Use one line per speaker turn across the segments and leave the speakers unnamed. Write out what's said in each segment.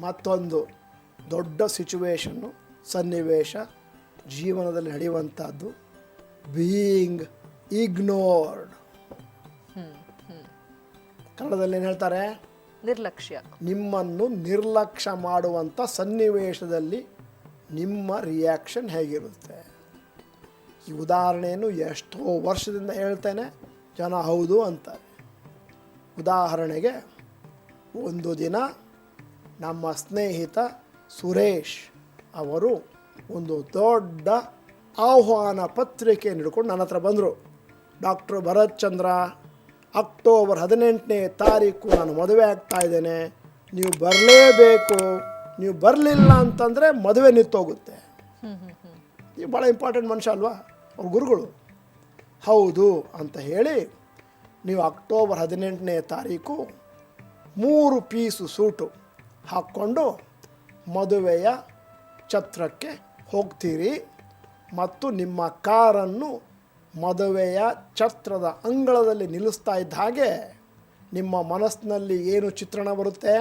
ಮತ್ತೊಂದು ದೊಡ್ಡ ಸಿಚುವೇಶನ್ನು ಸನ್ನಿವೇಶ ಜೀವನದಲ್ಲಿ ನಡೆಯುವಂಥದ್ದು. ಬೀಯಿಂಗ್ ಇಗ್ನೋರ್ಡ್ ಕನ್ನಡದಲ್ಲಿ ಏನು ಹೇಳ್ತಾರೆ?
ನಿರ್ಲಕ್ಷ್ಯ.
ನಿಮ್ಮನ್ನು ನಿರ್ಲಕ್ಷ್ಯ ಮಾಡುವಂಥ ಸನ್ನಿವೇಶದಲ್ಲಿ ನಿಮ್ಮ ರಿಯಾಕ್ಷನ್ ಹೇಗಿರುತ್ತೆ? ಈ ಉದಾಹರಣೆಯನ್ನು ಎಷ್ಟೋ ವರ್ಷದಿಂದ ಹೇಳ್ತೇನೆ ಜನ ಹೌದು ಅಂತಾರೆ. ಉದಾಹರಣೆಗೆ ಒಂದು ದಿನ ನಮ್ಮ ಸ್ನೇಹಿತ ಸುರೇಶ್ ಅವರು ಒಂದು ದೊಡ್ಡ ಆಹ್ವಾನ ಪತ್ರಿಕೆ ಹಿಡ್ಕೊಂಡು ನನ್ನ ಹತ್ರ ಬಂದರು. ಡಾಕ್ಟರ್ ಭರತ್ ಚಂದ್ರ, ಅಕ್ಟೋಬರ್ ಹದಿನೆಂಟನೇ ತಾರೀಕು ನಾನು ಮದುವೆ ಆಗ್ತಾ ಇದ್ದೇನೆ. ನೀವು ಬರಲೇಬೇಕು. ನೀವು ಬರಲಿಲ್ಲ ಅಂತಂದರೆ ಮದುವೆ ನಿಂತೋಗುತ್ತೆ. ನೀವು ಭಾಳ ಇಂಪಾರ್ಟೆಂಟ್ ಮನುಷ್ಯ ಅಲ್ವಾ? ಅವ್ರ ಗುರುಗಳು. ಹೌದು ಅಂತ ಹೇಳಿ ನೀವು ಅಕ್ಟೋಬರ್ ಹದಿನೆಂಟನೇ ತಾರೀಕು ಮೂರು ಪೀಸು ಸೂಟು. ಹಾಕ್ಕೊಂಡು ಮದುವೆಯ ಛತ್ರಕ್ಕೆ ಹೋಗ್ತೀರಿ ಮತ್ತು ನಿಮ್ಮ ಕಾರನ್ನು ಮದುವೆಯ ಛತ್ರದ ಅಂಗಳದಲ್ಲಿ ನಿಲ್ಲಿಸ್ತಾ ಇದ್ದ ಹಾಗೆ ನಿಮ್ಮ ಮನಸ್ಸಿನಲ್ಲಿ ಏನು ಚಿತ್ರಣ ಬರುತ್ತೆ?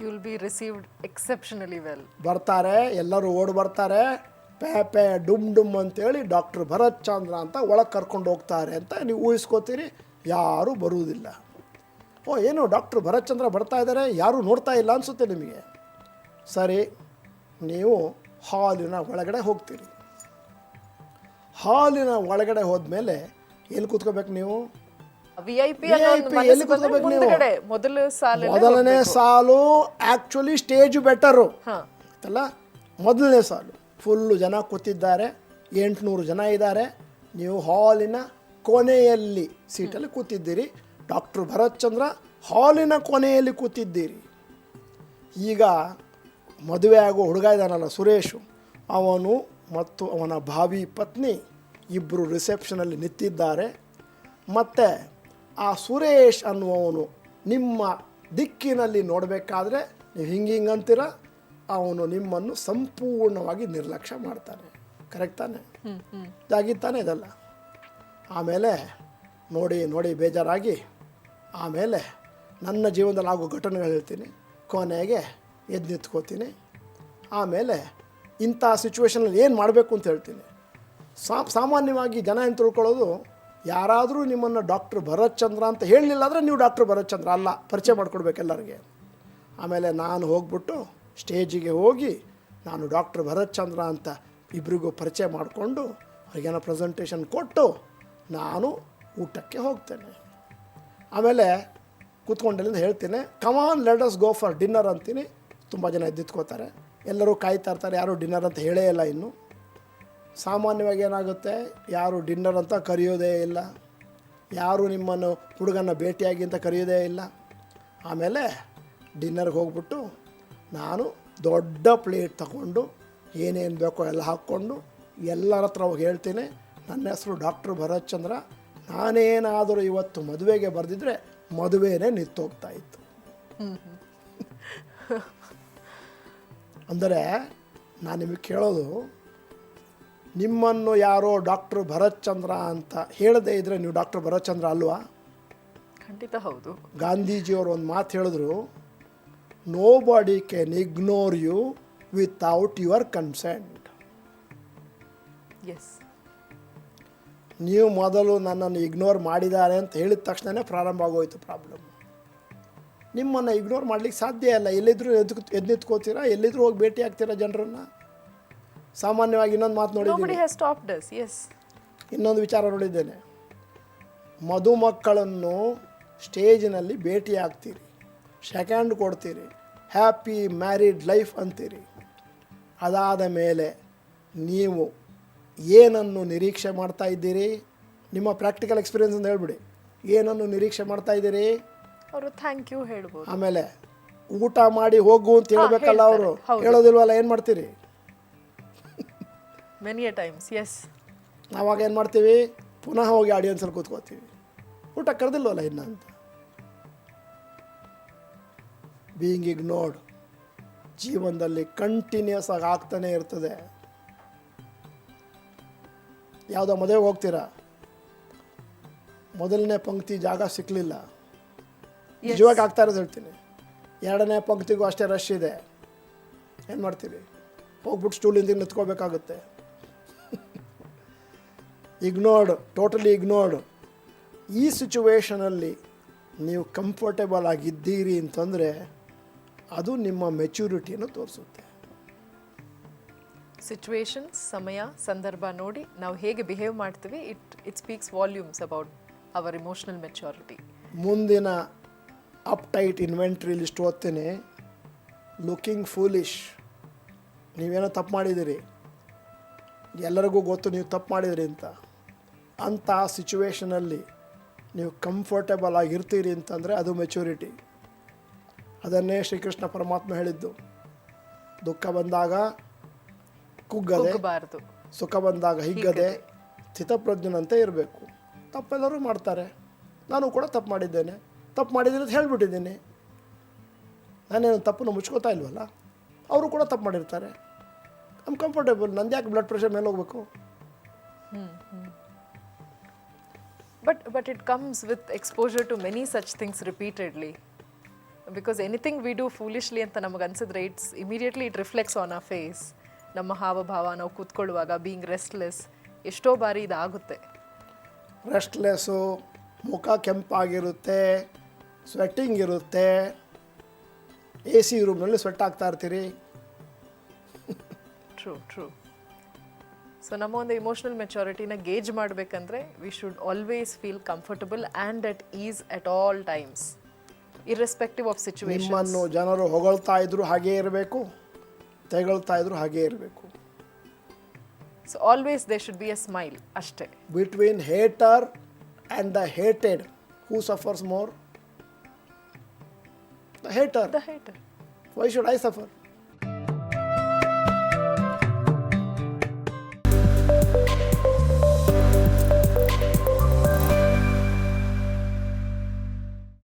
You will be received exceptionally well
ಬರ್ತಾರೆ ಎಲ್ಲರೂ ಓಡಿ ಬರ್ತಾರೆ ಪ್ಯಾ ಪ್ಯಾ ಡುಮ್ ಡುಮ್ ಅಂತೇಳಿ ಡಾಕ್ಟರ್ ಭರತ್ ಚಂದ್ರ ಅಂತ ಒಳಗೆ ಕರ್ಕೊಂಡು ಹೋಗ್ತಾರೆ ಅಂತ ನೀವು ಊಹಿಸ್ಕೋತೀರಿ. ಯಾರೂ ಬರುವುದಿಲ್ಲ. ಓ ಏನು ಡಾಕ್ಟರ್ ಭರತ್ಚಂದ್ರ ಬರ್ತಾ ಇದ್ದಾರೆ? ಯಾರೂ ನೋಡ್ತಾ ಇಲ್ಲ ಅನಿಸುತ್ತೆ ನಿಮಗೆ? ಸರಿ ನೀವು ಹಾಲಿನ ಒಳಗಡೆ ಹೋಗ್ತೀರಿ. ಹಾಲಿನ ಒಳಗಡೆ ಹೋದ್ಮೇಲೆ ಎಲ್ಲಿ ಕೂತ್ಕೋಬೇಕು ನೀವು? ಮೊದಲನೇ ಸಾಲು ಆಕ್ಚುಲಿ ಸ್ಟೇಜ್ ಬೆಟರು ಅಲ್ಲ ಮೊದಲನೇ ಸಾಲು. ಫುಲ್ಲು ಜನ ಕೂತಿದ್ದಾರೆ ಎಂಟುನೂರು ಜನ ಇದ್ದಾರೆ. ನೀವು ಹಾಲಿನ ಕೊನೆಯಲ್ಲಿ ಸೀಟಲ್ಲಿ ಕೂತಿದ್ದೀರಿ. ಡಾಕ್ಟ್ರ್ ಭರತ್ ಚಂದ್ರ ಹಾಲಿನ ಕೊನೆಯಲ್ಲಿ ಕೂತಿದ್ದೀರಿ. ಈಗ ಮದುವೆ ಆಗೋ ಹುಡುಗ ಇದ್ದಾನಲ್ಲ ಸುರೇಶು. ಅವನು ಮತ್ತು ಅವನ ಭಾವಿ ಪತ್ನಿ ಇಬ್ಬರು ರಿಸೆಪ್ಷನಲ್ಲಿ ನಿಂತಿದ್ದಾರೆ. ಮತ್ತು ಆ ಸುರೇಶ್ ಅನ್ನುವವನು ನಿಮ್ಮ ದಿಕ್ಕಿನಲ್ಲಿ ನೋಡಬೇಕಾದ್ರೆ ನೀವು ಹಿಂಗೆ ಹಿಂಗೆ ಅಂತೀರ? ಅವನು ನಿಮ್ಮನ್ನು ಸಂಪೂರ್ಣವಾಗಿ ನಿರ್ಲಕ್ಷ್ಯ ಮಾಡ್ತಾನೆ. ಕರೆಕ್ಟ್ ತಾನೆ? ಇದಾಗಿತ್ತಾನೆ ಇದೆಲ್ಲ. ಆಮೇಲೆ ನೋಡಿ ನೋಡಿ ಬೇಜಾರಾಗಿ ಆಮೇಲೆ ನನ್ನ ಜೀವನದಲ್ಲಿ ಆಗೋ ಘಟನೆಗಳು ಹೇಳ್ತೀನಿ. ಕೊನೆಗೆ ಎದ್ದು ನಿಂತ್ಕೋತೀನಿ. ಆಮೇಲೆ ಇಂಥ ಸಿಚುವೇಷನಲ್ಲಿ ಏನು ಮಾಡಬೇಕು ಅಂತ ಹೇಳ್ತೀನಿ. ಸಾಮಾನ್ಯವಾಗಿ ಜನ ಏನು ತಿಳ್ಕೊಳ್ಳೋದು, ಯಾರಾದರೂ ನಿಮ್ಮನ್ನು ಡಾಕ್ಟರ್ ಭರತ್ ಚಂದ್ರ ಅಂತ ಹೇಳಲಿಲ್ಲ ಅಂದರೆ ನೀವು ಡಾಕ್ಟರ್ ಭರತ್ ಚಂದ್ರ ಅಲ್ಲ, ಪರಿಚಯ ಮಾಡ್ಕೊಡ್ಬೇಕು ಎಲ್ಲರಿಗೆ. ಆಮೇಲೆ ನಾನು ಹೋಗ್ಬಿಟ್ಟು ಸ್ಟೇಜಿಗೆ ಹೋಗಿ ನಾನು ಡಾಕ್ಟ್ರ್ ಭರತ್ ಚಂದ್ರ ಅಂತ ಇಬ್ಬರಿಗೂ ಪರಿಚಯ ಮಾಡಿಕೊಂಡು ಅವ್ರಿಗೇನೋ ಪ್ರೆಸೆಂಟೇಷನ್ ಕೊಟ್ಟು ನಾನು ಊಟಕ್ಕೆ ಹೋಗ್ತೇನೆ. ಆಮೇಲೆ ಕೂತ್ಕೊಂಡಲ್ಲಿಂದ ಹೇಳ್ತೀನಿ come on let go for dinner ಅಂತೀನಿ. ತುಂಬ ಜನ ಎದ್ದಿತ್ಕೋತಾರೆ. ಎಲ್ಲರೂ ಕಾಯ್ತಾ ಇರ್ತಾರೆ, ಯಾರೂ ಡಿನ್ನರ್ ಅಂತ ಹೇಳೇ ಇಲ್ಲ ಇನ್ನು. ಸಾಮಾನ್ಯವಾಗಿ ಏನಾಗುತ್ತೆ, ಯಾರು ಡಿನ್ನರ್ ಅಂತ ಕರೆಯೋದೇ ಇಲ್ಲ. ಯಾರು ನಿಮ್ಮನ್ನು ಹುಡುಗನ ಭೇಟಿಯಾಗಿ ಅಂತ ಕರೆಯೋದೇ ಇಲ್ಲ. ಆಮೇಲೆ ಡಿನ್ನರ್ಗೆ ಹೋಗ್ಬಿಟ್ಟು ನಾನು ದೊಡ್ಡ ಪ್ಲೇಟ್ ತಗೊಂಡು, ಏನೇನು ಬೇಕೋ ಎಲ್ಲ ಹಾಕ್ಕೊಂಡು ಎಲ್ಲರ ಹತ್ರ ಹೋಗಿ ಹೇಳ್ತೀನಿ. ನನ್ನ ಹೆಸರು ಡಾಕ್ಟ್ರ್ ಭರತ್ ಚಂದ್ರ. ನಾನೇನಾದರೂ ಇವತ್ತು ಮದುವೆಗೆ ಬರೆದಿದ್ರೆ ಮದುವೆನೇ ನಿಂತೋಗ್ತಾ ಇತ್ತು. ಅಂದರೆ ನಾನು ನಿಮಗೆ ಕೇಳೋದು ನಿಮ್ಮನ್ನು ಯಾರೋ ಡಾಕ್ಟರ್ ಭರತ್ ಚಂದ್ರ ಅಂತ ಹೇಳದೇ ಇದ್ದರೆ ನೀವು ಡಾಕ್ಟರ್ ಭರತ್ ಚಂದ್ರ ಅಲ್ವಾ?
ಖಂಡಿತ ಹೌದು.
ಗಾಂಧೀಜಿಯವರು ಒಂದು ಮಾತು ಹೇಳಿದ್ರು nobody can ignore you without your consent
yes
ನೀವು ಮೊದಲು ನನ್ನನ್ನು ಇಗ್ನೋರ್ ಮಾಡಿದ್ದಾರೆ ಅಂತ ಹೇಳಿದ ತಕ್ಷಣವೇ ಪ್ರಾರಂಭ ಆಗೋಯ್ತು ಪ್ರಾಬ್ಲಮ್ ನಿಮ್ಮನ್ನು ಇಗ್ನೋರ್ ಮಾಡ್ಲಿಕ್ಕೆ ಸಾಧ್ಯ ಇಲ್ಲ. ಎಲ್ಲಿದ್ದರೂ ಎದ್ದು ಎದ್ದು ನಿಂತ್ಕೋತೀರಾ ಎಲ್ಲಿದ್ರೂ ಹೋಗಿ ಭೇಟಿ ಆಗ್ತೀರಾ ಜನರನ್ನು? ಸಾಮಾನ್ಯವಾಗಿ ಇನ್ನೊಂದು ಮಾತು
ನೋಡಿ
ಇನ್ನೊಂದು ವಿಚಾರ ನೋಡಿದ್ದೇನೆ. ಮಧುಮಕ್ಕಳನ್ನು ಸ್ಟೇಜಿನಲ್ಲಿ ಭೇಟಿ ಆಗ್ತೀರಿ. ಸೆಕೆಂಡ್ ಕೊಡ್ತೀರಿ. ಹ್ಯಾಪಿ ಮ್ಯಾರಿಡ್ ಲೈಫ್ ಅಂತೀರಿ. ಅದಾದ ಮೇಲೆ ನೀವು ಏನನ್ನು ನಿರೀಕ್ಷೆ ಮಾಡ್ತಾ ಇದ್ದೀರಿ? ನಿಮ್ಮ ಪ್ರಾಕ್ಟಿಕಲ್ ಎಕ್ಸ್ಪೀರಿಯನ್ಸ್ ಅಂತ ಹೇಳ್ಬಿಡಿ. ಏನನ್ನು ನಿರೀಕ್ಷೆ ಮಾಡ್ತಾ ಇದ್ದೀರಿ?
ಅವರು ಥ್ಯಾಂಕ್ ಯು ಹೇಳ್ಬೋದು.
ಆಮೇಲೆ ಊಟ ಮಾಡಿ ಹೋಗು ಅಂತ ಹೇಳ್ಬೇಕಲ್ಲ ಅವರು.
ಹೌದು.
ಹೇಳೋದಿಲ್ವಲ್ಲ ಏನು ಮಾಡ್ತೀರಿ?
ಮೆನಿ ಟೈಮ್ಸ್ ಎಸ್
ನಾವಾಗ ಏನು ಮಾಡ್ತೀವಿ? ಪುನಃ ಹೋಗಿ ಆಡಿಯನ್ಸಲ್ಲಿ ಕೂತ್ಕೋತೀವಿ. ಊಟ ಕರೆದಿಲ್ವಲ್ಲ ಇನ್ನು ಅಂತ? ಬೀಯಿಂಗ್ ಇಗ್ನೋರ್ಡ್ ಜೀವನದಲ್ಲಿ ಕಂಟಿನ್ಯೂಸ್ ಆಗಿ ಆಗ್ತಾನೆ ಇರ್ತದೆ. ಯಾವುದೋ ಮದುವೆಗೆ ಹೋಗ್ತೀರಾ? ಮೊದಲನೇ ಪಂಕ್ತಿ ಜಾಗ ಸಿಕ್ಕಲಿಲ್ಲ ನಿಜವಾಗಿ ಆಗ್ತಾ ಇರೋದು ಹೇಳ್ತೀನಿ. ಎರಡನೇ ಪಂಕ್ತಿಗೂ ಅಷ್ಟೇ ರಶ್ ಇದೆ. ಏನು ಮಾಡ್ತೀವಿ ಹೋಗ್ಬಿಟ್ಟು ಸ್ಟೂಲಿಂದ ನಿಂತ್ಕೋಬೇಕಾಗುತ್ತೆ ಇಗ್ನೋರ್ಡ್ ಟೋಟಲಿ ಇಗ್ನೋರ್ಡ್ ಈ ಸಿಚುವೇಷನಲ್ಲಿ ನೀವು ಕಂಫರ್ಟೇಬಲ್ ಆಗಿದ್ದೀರಿ ಅಂತಂದರೆ ಅದು ನಿಮ್ಮ ಮೆಚ್ಯೂರಿಟಿಯನ್ನು ತೋರಿಸುತ್ತೆ.
ಸಿಚುವೇಶನ್ಸ್ ಸಮಯ, ಸಂದರ್ಭ ನೋಡಿ ನಾವು ಹೇಗೆ ಬಿಹೇವ್ ಮಾಡ್ತೀವಿ. It it speaks volumes about our emotional maturity
ಮುಂದಿನ ಅಪ್ ಟೈಟ್ ಇನ್ವೆಂಟ್ರಿ ಲಿಸ್ಟ್ ಓದ್ತೀನಿ. ಲುಕಿಂಗ್ ಫೂಲಿಶ್ ನೀವೇನೋ ತಪ್ಪು ಮಾಡಿದ್ದೀರಿ. ಎಲ್ಲರಿಗೂ ಗೊತ್ತು ನೀವು ತಪ್ಪು ಮಾಡಿದಿರಿ ಅಂತ. ಅಂಥ ಸಿಚುವೇಷನಲ್ಲಿ ನೀವು ಕಂಫರ್ಟೇಬಲ್ ಆಗಿರ್ತೀರಿ ಅಂತಂದರೆ ಅದು ಮೆಚುರಿಟಿ ಅದನ್ನೇ ಶ್ರೀಕೃಷ್ಣ ಪರಮಾತ್ಮ ಹೇಳಿದ್ದು. ದುಃಖ ಬಂದಾಗ ಕುಗ್ಗದೆ ಸುಖ ಬಂದಾಗ ಹಿಗ್ಗದೆ ಸ್ಥಿತಪ್ರಜ್ಞನಂತೆ ಇರಬೇಕು. ತಪ್ಪೆಲ್ಲರೂ ಮಾಡ್ತಾರೆ. ನಾನು ಕೂಡ ತಪ್ಪು ಮಾಡಿದ್ದೇನೆ. ತಪ್ಪು ಮಾಡಿದ್ದೀನಿ ಅಂತ ಹೇಳಿಬಿಟ್ಟಿದ್ದೀನಿ. ನಾನೇನು ತಪ್ಪನ್ನು ಮುಚ್ಕೋತಾ ಇಲ್ವಲ್ಲ? ಅವರು ಕೂಡ ತಪ್ಪು ಮಾಡಿರ್ತಾರೆ. ಐಮ್ ಕಂಫರ್ಟೇಬಲ್ ನಂದು ಯಾಕೆ ಬ್ಲಡ್ ಪ್ರೆಷರ್ ಮೇಲೆ ಹೋಗ್ಬೇಕು?
But but it comes with exposure to many such things repeatedly because anything we do foolishly ಅಂತ ನಮಗೆ ಅನ್ಸಿದ್ರೆ it's immediately it reflects on ಆ ಫೇಸ್ ನಮ್ಮ ಹಾವಭಾವ ನಾವು ಕೂತ್ಕೊಳ್ಳುವಾಗ ಬೀಯಿಂಗ್ ರೆಸ್ಟ್ಲೆಸ್ ಎಷ್ಟೋ ಬಾರಿ ಇದಾಗುತ್ತೆ.
ರೆಸ್ಟ್ಲೆಸ್ಸು ಮುಖ ಕೆಂಪಾಗಿರುತ್ತೆ ಸ್ವೆಟ್ಟಿಂಗ್ ಇರುತ್ತೆ ಎ ಸಿ ರೂಮ್ನಲ್ಲಿ ಸ್ವೆಟ್ ಆಗ್ತಾ ಇರ್ತೀರಿ?
ಟ್ರೂ ಟ್ರೂ ಸೊ ನಮ್ಮ ಒಂದು ಇಮೋಷನಲ್ ಮೆಚುರಿಟಿನ ಗೇಜ್ ಮಾಡಬೇಕಂದ್ರೆ we should always feel comfortable and at ease at all times irrespective of
situation ಜನರು ಹೊಗಳ್ತಾ ಇದ್ರು ಹಾಗೇ ಇರಬೇಕು. ತೆಗಳ್ತಾ ಇದ್ರು ಹಾಗೇ ಇರಬೇಕು
so always they should be a smile ಅಷ್ಟೇ
between hater and the hated who suffers more the hater
the hater
why should i suffer